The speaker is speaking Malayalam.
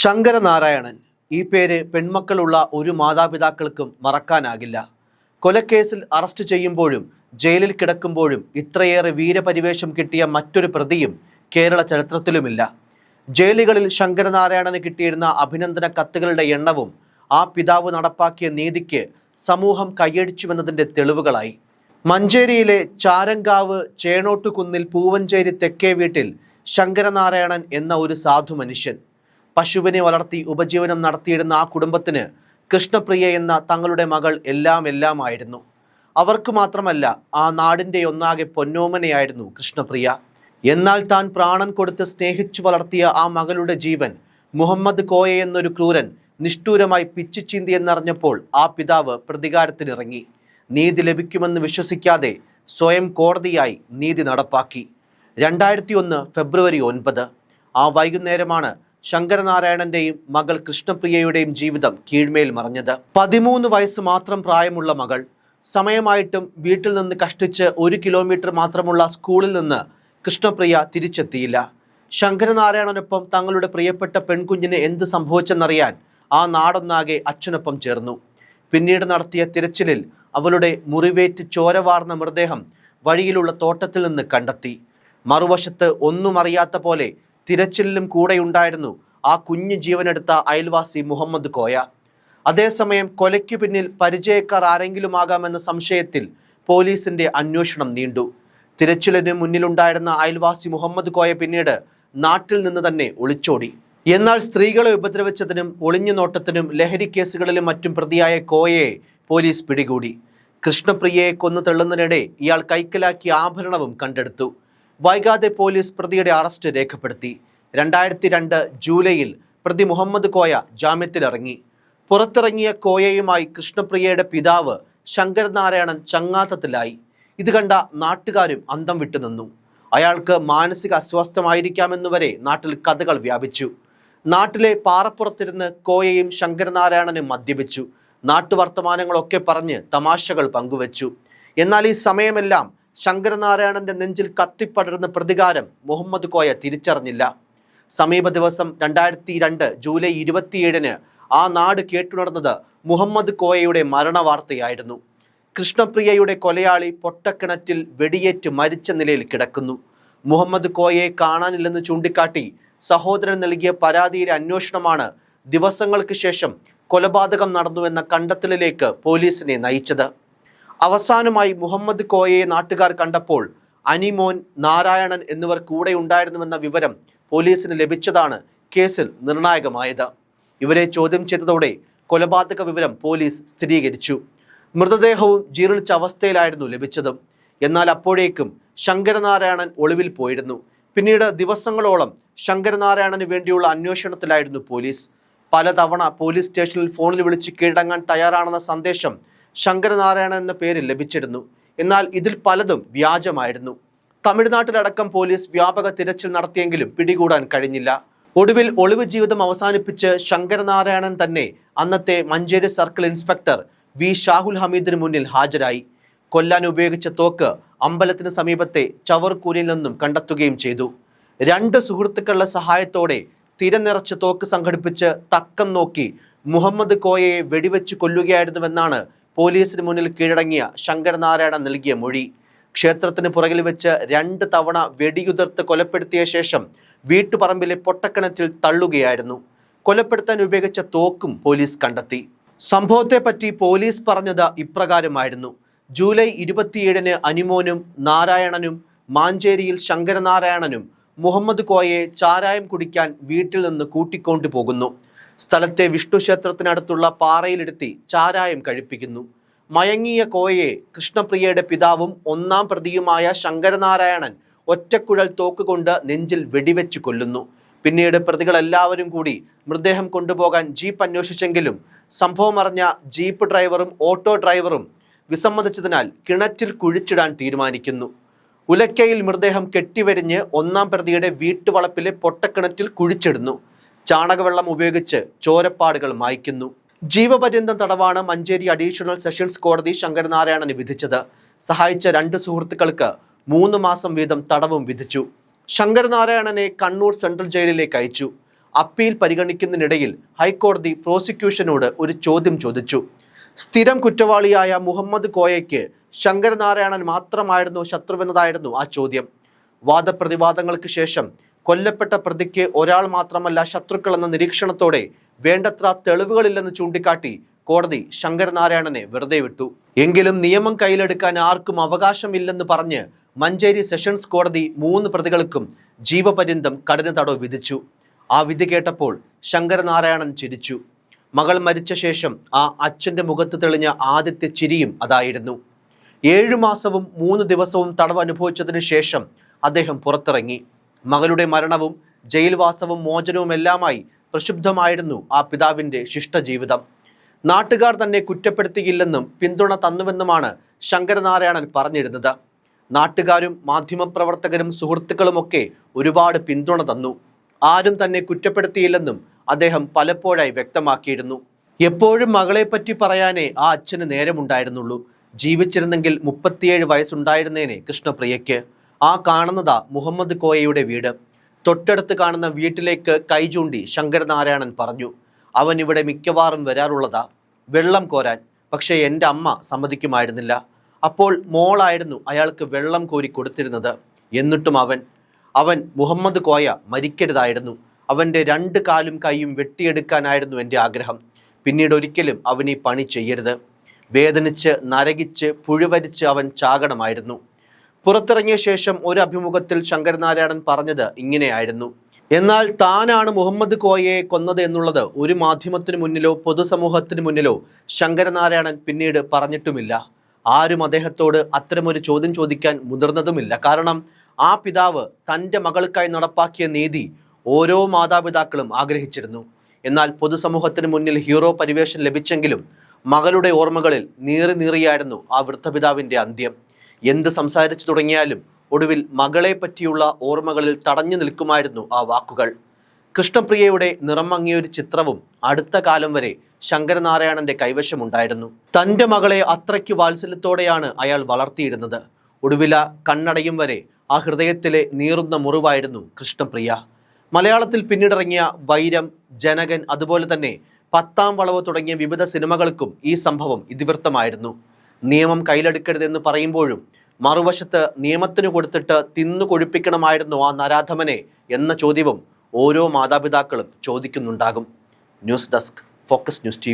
ശങ്കരനാരായണൻ. ഈ പേര് പെൺമക്കളുള്ള ഒരു മാതാപിതാക്കൾക്കും മറക്കാനാകില്ല. കൊലക്കേസിൽ അറസ്റ്റ് ചെയ്യുമ്പോഴും ജയിലിൽ കിടക്കുമ്പോഴും ഇത്രയേറെ വീരപരിവേഷം കിട്ടിയ മറ്റൊരു പ്രതിയും കേരള ചരിത്രത്തിലുമില്ല. ജയിലുകളിൽ ശങ്കരനാരായണന് കിട്ടിയിരുന്ന അഭിനന്ദന കത്തുകളുടെ എണ്ണവും ആ പിതാവ് നടപ്പാക്കിയ നീതിക്ക് സമൂഹം കൈയടിച്ചുവെന്നതിന്റെ തെളിവുകളായി. മഞ്ചേരിയിലെ ചാരങ്കാവ് ചേണോട്ടുകുന്നിൽ പൂവഞ്ചേരി തെക്കേ വീട്ടിൽ ശങ്കരനാരായണൻ എന്ന ഒരു സാധു മനുഷ്യൻ. പശുവിനെ വളർത്തി ഉപജീവനം നടത്തിയിരുന്ന ആ കുടുംബത്തിന് കൃഷ്ണപ്രിയ എന്ന തങ്ങളുടെ മകൾ എല്ലാം എല്ലാമായിരുന്നു. അവർക്ക് മാത്രമല്ല ആ നാടിന്റെ ഒന്നാകെ പൊന്നോമനയായിരുന്നു കൃഷ്ണപ്രിയ. എന്നാൽ താൻ പ്രാണൻ കൊടുത്ത് സ്നേഹിച്ചു വളർത്തിയ ആ മകളുടെ ജീവൻ മുഹമ്മദ് കോയ എന്നൊരു ക്രൂരൻ നിഷ്ഠൂരമായി പിച്ചിച്ചീന്തി എന്നറിഞ്ഞപ്പോൾ ആ പിതാവ് പ്രതികാരത്തിനിറങ്ങി. നീതി ലഭിക്കുമെന്ന് വിശ്വസിക്കാതെ സ്വയം കോടതിയായി നീതി നടപ്പാക്കി. രണ്ടായിരത്തി ഒന്ന് ഫെബ്രുവരി ഒൻപത്. ആ വൈകുന്നേരമാണ് ശങ്കരനാരായണന്റെയും മകൾ കൃഷ്ണപ്രിയയുടെയും ജീവിതം കീഴ്മേൽ മറഞ്ഞത്. പതിമൂന്ന് വയസ്സ് മാത്രം പ്രായമുള്ള മകൾ സമയമായിട്ടും വീട്ടിൽ നിന്ന് കഷ്ടിച്ച് ഒരു കിലോമീറ്റർ മാത്രമുള്ള സ്കൂളിൽ നിന്ന് കൃഷ്ണപ്രിയ തിരിച്ചെത്തിയില്ല. ശങ്കരനാരായണനൊപ്പം തങ്ങളുടെ പ്രിയപ്പെട്ട പെൺകുഞ്ഞിന് എന്ത് സംഭവിച്ചെന്നറിയാൻ ആ നാടൊന്നാകെ അച്ഛനൊപ്പം ചേർന്നു. പിന്നീട് നടത്തിയ തിരച്ചിലിൽ അവളുടെ മുറിവേറ്റ് ചോരവാർന്ന മൃതദേഹം വഴിയിലുള്ള തോട്ടത്തിൽ നിന്ന് കണ്ടെത്തി. മറുവശത്ത് ഒന്നും അറിയാത്ത പോലെ തിരച്ചിലിലും കൂടെയുണ്ടായിരുന്നു ആ കുഞ്ഞു ജീവനെടുത്ത അയൽവാസി മുഹമ്മദ് കോയ. അതേസമയം കൊലയ്ക്കു പിന്നിൽ പരിചയക്കാർ ആരെങ്കിലും ആകാമെന്ന സംശയത്തിൽ പോലീസിന്റെ അന്വേഷണം നീണ്ടു. തിരച്ചിലിന് മുന്നിലുണ്ടായിരുന്ന അയൽവാസി മുഹമ്മദ് കോയ പിന്നീട് നാട്ടിൽ നിന്ന് തന്നെ ഒളിച്ചോടി. എന്നാൽ സ്ത്രീകളെ ഉപദ്രവിച്ചതിനും ഒളിഞ്ഞു നോട്ടത്തിനും ലഹരി കേസുകളിലും മറ്റും പ്രതിയായ കോയയെ പോലീസ് പിടികൂടി. കൃഷ്ണപ്രിയയെ കൊന്നു തള്ളുന്നതിനിടെ ഇയാൾ കൈക്കലാക്കിയ ആഭരണവും കണ്ടെടുത്തു. വൈകാതെ പോലീസ് പ്രതിയുടെ അറസ്റ്റ് രേഖപ്പെടുത്തി. രണ്ടായിരത്തി രണ്ട് ജൂലൈയിൽ പ്രതി മുഹമ്മദ് കോയ ജാമ്യത്തിലിറങ്ങി. പുറത്തിറങ്ങിയ കോയയുമായി കൃഷ്ണപ്രിയയുടെ പിതാവ് ശങ്കരനാരായണൻ ചങ്ങാത്തത്തിലായി. ഇത് കണ്ട നാട്ടുകാരും അന്തം വിട്ടുനിന്നു അയാൾക്ക് മാനസിക അസ്വസ്ഥമായിരിക്കാമെന്നുവരെ നാട്ടിൽ കഥകൾ വ്യാപിച്ചു. നാട്ടിലെ പാറപ്പുറത്തിരുന്ന് കോയയും ശങ്കരനാരായണനും മദ്യപിച്ചു. നാട്ടുവർത്തമാനങ്ങളൊക്കെ പറഞ്ഞ് തമാശകൾ പങ്കുവച്ചു. എന്നാൽ ഈ സമയമെല്ലാം ശങ്കരനാരായണന്റെ നെഞ്ചിൽ കത്തിപ്പടരുന്ന പ്രതികാരം മുഹമ്മദ് കോയ തിരിച്ചറിഞ്ഞില്ല. സമീപ ദിവസം രണ്ടായിരത്തി രണ്ട് ജൂലൈ ഇരുപത്തിയേഴിന് ആ നാട് കേട്ടുണർന്നത് മുഹമ്മദ് കോയയുടെ മരണവാർത്തയായിരുന്നു. കൃഷ്ണപ്രിയയുടെ കൊലയാളി പൊട്ടക്കിണറ്റിൽ വെടിയേറ്റ് മരിച്ച നിലയിൽ കിടക്കുന്നു. മുഹമ്മദ് കോയയെ കാണാനില്ലെന്ന് ചൂണ്ടിക്കാട്ടി സഹോദരൻ നൽകിയ പരാതിയിലെ അന്വേഷണമാണ് ദിവസങ്ങൾക്ക് ശേഷം കൊലപാതകം നടന്നുവെന്ന കണ്ടെത്തലിലേക്ക് പോലീസിനെ നയിച്ചത്. അവസാനമായി മുഹമ്മദ് കോയയെ നാട്ടുകാർ കണ്ടപ്പോൾ അനിമോൻ നാരായണൻ എന്നിവർ കൂടെ ഉണ്ടായിരുന്നുവെന്ന വിവരം പോലീസിന് ലഭിച്ചതാണ് കേസിൽ നിർണായകമായത്. ഇവരെ ചോദ്യം ചെയ്തതോടെ കൊലപാതക വിവരം പോലീസ് സ്ഥിരീകരിച്ചു. മൃതദേഹവും ജീർണിച്ച അവസ്ഥയിലായിരുന്നു ലഭിച്ചതും. എന്നാൽ അപ്പോഴേക്കും ശങ്കരനാരായണൻ ഒളിവിൽ പോയിരുന്നു. പിന്നീട് ദിവസങ്ങളോളം ശങ്കരനാരായണന് വേണ്ടിയുള്ള അന്വേഷണത്തിലായിരുന്നു പോലീസ്. പലതവണ പോലീസ് സ്റ്റേഷനിൽ ഫോണിൽ വിളിച്ച് കീഴടങ്ങാൻ തയ്യാറാണെന്ന സന്ദേശം ശങ്കരനാരായണൻ എന്ന പേര് ലഭിച്ചിരുന്നു. എന്നാൽ ഇതിൽ പലതും വ്യാജമായിരുന്നു. തമിഴ്നാട്ടിലടക്കം പോലീസ് വ്യാപക തിരച്ചിൽ നടത്തിയെങ്കിലും പിടികൂടാൻ കഴിഞ്ഞില്ല. ഒടുവിൽ ഒളിവ് ജീവിതം അവസാനിപ്പിച്ച് ശങ്കരനാരായണൻ തന്നെ അന്നത്തെ Manjeri circle inspector V Shahul ഹമീദിന് മുന്നിൽ ഹാജരായി. കൊല്ലാൻ ഉപയോഗിച്ച തോക്ക് അമ്പലത്തിന് സമീപത്തെ ചവർക്കൂലിൽ നിന്നും കണ്ടെത്തുകയും ചെയ്തു. രണ്ട് സുഹൃത്തുക്കളുടെ സഹായത്തോടെ തിരനിറച്ച തോക്ക് സംഘടിപ്പിച്ച് തക്കം നോക്കി മുഹമ്മദ് കോയയെ വെടിവെച്ച് കൊല്ലുകയായിരുന്നുവെന്നാണ് പോലീസിന് മുന്നിൽ കീഴടങ്ങിയ ശങ്കരനാരായണൻ നൽകിയ മൊഴി. ക്ഷേത്രത്തിന് പുറകിൽ വെച്ച് രണ്ട് തവണ വെടിയുതിർത്ത് കൊലപ്പെടുത്തിയ ശേഷം വീട്ടുപറമ്പിലെ പൊട്ടക്കിണറ്റിൽ തള്ളുകയായിരുന്നു. കൊലപ്പെടുത്താൻ ഉപയോഗിച്ച തോക്കും പോലീസ് കണ്ടെത്തി. സംഭവത്തെപ്പറ്റി പോലീസ് പറഞ്ഞത് ഇപ്രകാരമായിരുന്നു. ജൂലൈ ഇരുപത്തിയേഴിന് അനിമോനും നാരായണനും മാഞ്ചേരിയിൽ ശങ്കരനാരായണനും മുഹമ്മദ് കോയയെ ചാരായം കുടിക്കാൻ വീട്ടിൽ നിന്ന് കൂട്ടിക്കൊണ്ടു പോകുന്നു സ്ഥലത്തെ വിഷ്ണു ക്ഷേത്രത്തിനടുത്തുള്ള പാറയിലെടുത്തി ചാരായം കഴിപ്പിക്കുന്നു. മയങ്ങിയ കോയയെ കൃഷ്ണപ്രിയയുടെ പിതാവും ഒന്നാം പ്രതിയുമായ ശങ്കരനാരായണൻ ഒറ്റക്കുഴൽ തോക്കുകൊണ്ട് നെഞ്ചിൽ വെടിവെച്ച് കൊല്ലുന്നു. പിന്നീട് പ്രതികളെല്ലാവരും കൂടി മൃതദേഹം കൊണ്ടുപോകാൻ ജീപ്പ് അന്വേഷിച്ചെങ്കിലും സംഭവം അറിഞ്ഞ ജീപ്പ് ഡ്രൈവറും ഓട്ടോ ഡ്രൈവറും വിസമ്മതിച്ചതിനാൽ കിണറ്റിൽ കുഴിച്ചിടാൻ തീരുമാനിക്കുന്നു. ഉലക്കയിൽ മൃതദേഹം കെട്ടിവരിഞ്ഞ് ഒന്നാം പ്രതിയുടെ വീട്ടുവളപ്പിലെ പൊട്ടക്കിണറ്റിൽ കുഴിച്ചിടുന്നു. ചാണകവെള്ളം ഉപയോഗിച്ച് ചോരപ്പാടുകൾ മായ്ക്കുന്നു. ജീവപര്യന്തം തടവാണ് മഞ്ചേരി അഡീഷണൽ സെഷൻസ് കോടതി ശങ്കരനാരായണന് വിധിച്ചത്. സഹായിച്ച രണ്ട് സുഹൃത്തുക്കൾക്ക് മൂന്ന് മാസം വീതം തടവും വിധിച്ചു. ശങ്കരനാരായണനെ കണ്ണൂർ സെൻട്രൽ ജയിലിലേക്ക് അയച്ചു. അപ്പീൽ പരിഗണിക്കുന്നതിനിടയിൽ ഹൈക്കോടതി പ്രോസിക്യൂഷനോട് ഒരു ചോദ്യം ചോദിച്ചു. സ്ഥിരം കുറ്റവാളിയായ മുഹമ്മദ് കോയയ്ക്ക് ശങ്കരനാരായണൻ മാത്രമായിരുന്നു ശത്രുവെന്നതായിരുന്നു ആ ചോദ്യം. വാദപ്രതിവാദങ്ങൾക്ക് ശേഷം കൊല്ലപ്പെട്ട പ്രതിക്ക് ഒരാൾ മാത്രമല്ല ശത്രുക്കൾ എന്ന നിരീക്ഷണത്തോടെ വേണ്ടത്ര തെളിവുകളില്ലെന്ന് ചൂണ്ടിക്കാട്ടി കോടതി ശങ്കരനാരായണനെ വെറുതെ വിട്ടു. എങ്കിലും നിയമം കയ്യിലെടുക്കാൻ ആർക്കും അവകാശമില്ലെന്ന് പറഞ്ഞ് മഞ്ചേരി സെഷൻസ് കോടതി മൂന്ന് പ്രതികൾക്കും ജീവപര്യന്തം കഠിന തടവ് വിധിച്ചു. ആ വിധി കേട്ടപ്പോൾ ശങ്കരനാരായണൻ ചിരിച്ചു. മകൾ മരിച്ച ശേഷം ആ അച്ഛന്റെ മുഖത്ത് തെളിഞ്ഞ ആദ്യത്തെ ചിരിയും അതായിരുന്നു. ഏഴു മാസവും മൂന്ന് ദിവസവും തടവ് അനുഭവിച്ചതിന് ശേഷം അദ്ദേഹം പുറത്തിറങ്ങി. മകളുടെ മരണവും ജയിൽവാസവും മോചനവും എല്ലാമായി പ്രക്ഷുബ്ധമായിരുന്നു ആ പിതാവിന്റെ ശിഷ്ടജീവിതം. നാട്ടുകാർ തന്നെ കുറ്റപ്പെടുത്തിയില്ലെന്നും പിന്തുണ തന്നുവെന്നുമാണ് ശങ്കരനാരായണൻ പറഞ്ഞിരുന്നത്. നാട്ടുകാരും മാധ്യമപ്രവർത്തകരും സുഹൃത്തുക്കളുമൊക്കെ ഒരുപാട് പിന്തുണ തന്നു. ആരും തന്നെ കുറ്റപ്പെടുത്തിയില്ലെന്നും അദ്ദേഹം പലപ്പോഴായി വ്യക്തമാക്കിയിരുന്നു. എപ്പോഴും മകളെപ്പറ്റി പറയാനേ ആ അച്ഛന് നേരമുണ്ടായിരുന്നുള്ളൂ. ജീവിച്ചിരുന്നെങ്കിൽ മുപ്പത്തിയേഴ് വയസ്സുണ്ടായിരുന്നേനെ കൃഷ്ണപ്രിയയ്ക്ക്. ആ കാണുന്നതാ മുഹമ്മദ് കോയയുടെ വീട്. തൊട്ടടുത്ത് കാണുന്ന വീട്ടിലേക്ക് കൈചൂണ്ടി ശങ്കരനാരായണൻ പറഞ്ഞു അവൻ ഇവിടെ മിക്കവാറും വരാറുള്ളതാ. വെള്ളം കോരാൻ. പക്ഷേ എന്റെ അമ്മ സമ്മതിക്കുമായിരുന്നില്ല. അപ്പോൾ മോളായിരുന്നു അയാൾക്ക് വെള്ളം കോരി കൊടുത്തിരുന്നത്. എന്നിട്ടും അവൻ അവൻ മുഹമ്മദ് കോയ മരിക്കരുതായിരുന്നു. അവന്റെ രണ്ട് കാലും കൈയും വെട്ടിയെടുക്കാനായിരുന്നു എന്റെ ആഗ്രഹം. പിന്നീട് ഒരിക്കലും അവൻ ഈ പണി ചെയ്യരുത്. വേദനിച്ച് നരകിച്ച് പുഴുവരിച്ച് അവൻ ചാകണമായിരുന്നു. പുറത്തിറങ്ങിയ ശേഷം ഒരു അഭിമുഖത്തിൽ ശങ്കരനാരായണൻ പറഞ്ഞത് ഇങ്ങനെയായിരുന്നു. എന്നാൽ താനാണ് മുഹമ്മദ് കോയയെ കൊന്നത് എന്നുള്ളത് ഒരു മാധ്യമത്തിന് മുന്നിലോ പൊതുസമൂഹത്തിന് മുന്നിലോ ശങ്കരനാരായണൻ പിന്നീട് പറഞ്ഞിട്ടുമില്ല. ആരും അദ്ദേഹത്തോട് അത്തരമൊരു ചോദ്യം ചോദിക്കാൻ മുതിർന്നതുമില്ല. കാരണം ആ പിതാവ് തന്റെ മകൾക്കായി നടപ്പാക്കിയ നീതി ഓരോ മാതാപിതാക്കളും ആഗ്രഹിച്ചിരുന്നു. എന്നാൽ പൊതുസമൂഹത്തിന് മുന്നിൽ ഹീറോ പരിവേഷം ലഭിച്ചെങ്കിലും മകളുടെ ഓർമ്മകളിൽ നീറി നീറിയായിരുന്നു ആ വൃദ്ധപിതാവിന്റെ അന്ത്യം. എന്ത് സംസാരിച്ചു തുടങ്ങിയാലും ഒടുവിൽ മകളെ പറ്റിയുള്ള ഓർമ്മകളിൽ തടഞ്ഞു നിൽക്കുമായിരുന്നു ആ വാക്കുകൾ. കൃഷ്ണപ്രിയയുടെ നിറം മങ്ങിയൊരു ചിത്രവും അടുത്ത കാലം വരെ ശങ്കരനാരായണന്റെ കൈവശമുണ്ടായിരുന്നു. തന്റെ മകളെ അത്രയ്ക്ക് വാത്സല്യത്തോടെയാണ് അയാൾ വളർത്തിയിരുന്നത്. ഒടുവില കണ്ണടയും വരെ ആ ഹൃദയത്തിലെ നീറുന്ന മുറിവായിരുന്നു കൃഷ്ണപ്രിയ. മലയാളത്തിൽ പിന്നീടിറങ്ങിയ വൈരം ജനകൻ അതുപോലെ തന്നെ പത്താം വളവ് തുടങ്ങിയ വിവിധ സിനിമകൾക്കും ഈ സംഭവം ഇതിവൃത്തമായിരുന്നു. നിയമം കയ്യിലെടുക്കരുതെന്ന് പറയുമ്പോഴും മറുവശത്ത് നിയമത്തിന് കൊടുത്തിട്ട് തിന്നു കൊഴിപ്പിക്കണമായിരുന്നു ആ നരാധമനെ എന്ന ചോദ്യവും ഓരോ മാതാപിതാക്കളും ചോദിക്കുന്നുണ്ടാകും. News desk focus news T